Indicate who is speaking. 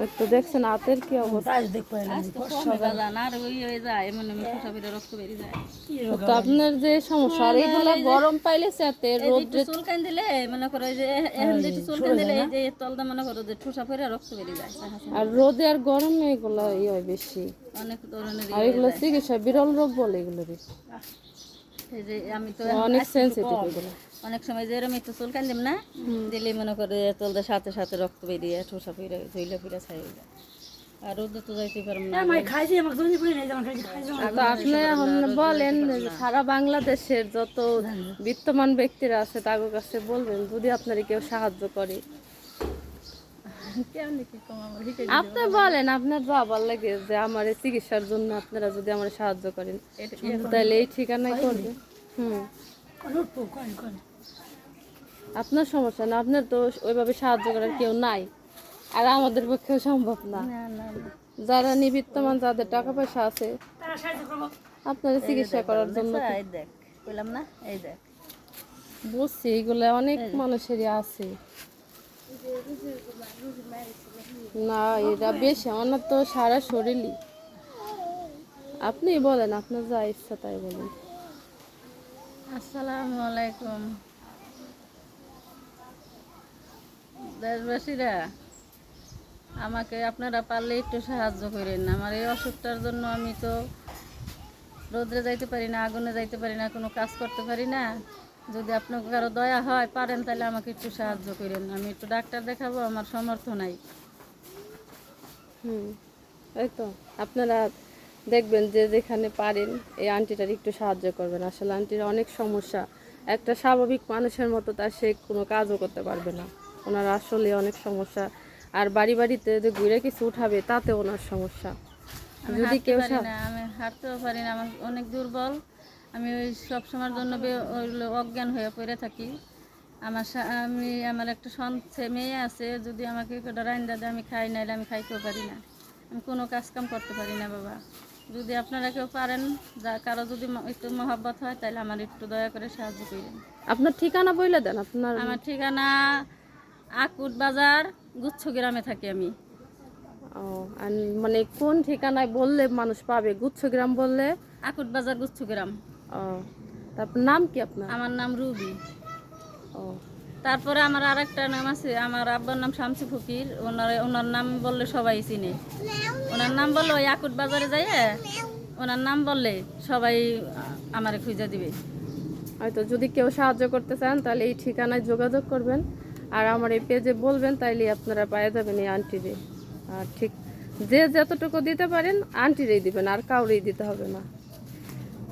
Speaker 1: ওই তো দেখছেন হাতের কি অবস্থা?
Speaker 2: তো আর ওই হয়ে যায় এমন এমন খোসা রক্ত বেরিয়ে যায়।
Speaker 1: তো আপনার যে সমস্যা আর এইগুলো গরম পাইলে সাথে রোদ
Speaker 2: চুলকান দিলে মনে করো যে এখন যে চুলকান দিলে এই যে তলদা মনে করো যে ঠোসা ফেরে রক্ত বেরিয়ে যায়।
Speaker 1: আর রোদে আর গরমে এগুলো ই হয় বেশি।
Speaker 2: অনেক ধরনের
Speaker 1: আর এগুলো চিকিৎসা বিরল রোগ বলে এগুলো
Speaker 2: এই যে আমি তো
Speaker 1: অনেক সেন্সিটিভ
Speaker 2: সময় যে এরম একটু চুলকান দিম না দিলে মনে করে তলদের সাথে সাথে রক্ত বেরিয়ে ঠোসা ফিরে ধুইলে ফিরে ছাই যায়। আর রোদে তো যাইতে পারব না।
Speaker 3: আমি খাইছি আমাকে তুমি পড়ে নাই আমার খাইছি খাইছি
Speaker 1: তো আপনি এখন বলেন সারা বাংলাদেশের যত বিত্তমান ব্যক্তিরা আছে তাদের কাছে বলবেন যদি আপনারা কেউ সাহায্য করে
Speaker 2: কেমন কি কম আমার হিটে
Speaker 1: আপনি বলেন আপনার যা ভালো লাগে যে আমার এই চিকিৎসার জন্য আপনারা যদি আমার সাহায্য করেন তাহলে এই ঠিকানায় করবে। হুম। আপনার সমস্যা না আপনার তো ওইভাবে সাহায্য করার কেউ নাই। আর আমাদের পক্ষেও সম্ভব না।
Speaker 2: না না না।
Speaker 1: যারা নিবৃত্তমান যাদের টাকা পয়সা আছে
Speaker 3: তারা সাহায্য করব।
Speaker 1: আপনারা চিকিৎসা করার জন্য
Speaker 2: দেখ কইলাম না এই দেখ।
Speaker 1: বুঝছি এগুলো অনেক মানুষেরই আছে। না, এটা বেশি, আমার তো সারা শরীরই। আপনি বলেন, আপনার যা ইচ্ছা তাই বলেন।
Speaker 2: আসসালামু আলাইকুম। দেশবাসীরা, আমাকে আপনারা পারলে একটু সাহায্য করেন। আমার এই অসুখটার জন্য আমি তো রোদ্রে যাইতে পারি না, আগুনে যাইতে পারি না, কোনো কাজ করতে পারি না। যদি আপনার কারও দয়া হয় পারেন তাহলে আমাকে একটু সাহায্য করেন। আমি একটু ডাক্তার দেখাবো আমার সমর্থ নাই।
Speaker 1: হুম এই তো। আপনারা দেখবেন যে যেখানে পারেন এই আন্টিটার একটু সাহায্য করবেন। আসলে আন্টির অনেক সমস্যা। একটা স্বাভাবিক মানুষের মতো তার সে কোনো কাজও করতে পারবে না। ওনার আসলে অনেক সমস্যা। আর বাড়ি বাড়িতে যে ঘুরে কিছু উঠাবে তাতে ওনার সমস্যা। যদি কেউ
Speaker 2: না আমি হাঁটতেও পারি না আমার অনেক দুর্বল। আমি ওই সব সময়ের জন্য ওইগুলো অজ্ঞান হয়ে পড়ে থাকি। আমার আমি আমার একটা সন্থে মেয়ে আছে যদি আমাকে একটা রাইন্দা দেয় আমি খাই নাইলে আমি খাইতেও পারি না। আমি কোনো কাজ কাম করতে পারি না বাবা। যদি আপনারা কেউ পারেন যা কারও যদি একটু মহাব্বত হয় তাহলে আমার একটু দয়া করে সাহায্য করেন।
Speaker 1: আপনার ঠিকানা বইলে দেন আপনার
Speaker 2: আমার ঠিকানা আকুট বাজার গুচ্ছ গ্রামে থাকি আমি।
Speaker 1: ও, মানে কোন ঠিকানায় বললে মানুষ পাবে? গুচ্ছগ্রাম বললে?
Speaker 2: আকুট বাজার গুচ্ছ গ্রাম।
Speaker 1: ও তারপর নাম কি আপনার?
Speaker 2: আমার নাম রুবি।
Speaker 1: ও।
Speaker 2: তারপরে আমার আর একটা নাম আছে আমার আব্বার নাম শামসি ফকির ওনার ওনার নাম বললে সবাই চিনে। ওনার নাম বললে ওই আকুট বাজারে যাই ওনার নাম বললে সবাই আমারে খুঁজে দিবে।
Speaker 1: হয়তো যদি কেউ সাহায্য করতে চান তাহলে এই ঠিকানায় যোগাযোগ করবেন। আর আমার এই পেজে বলবেন তাইলে আপনারা পায়ে যাবেন এই আন্টিরে। আর ঠিক যে যতটুকু দিতে পারেন আন্টিরেই দিবেন আর কাউরেই দিতে হবে না।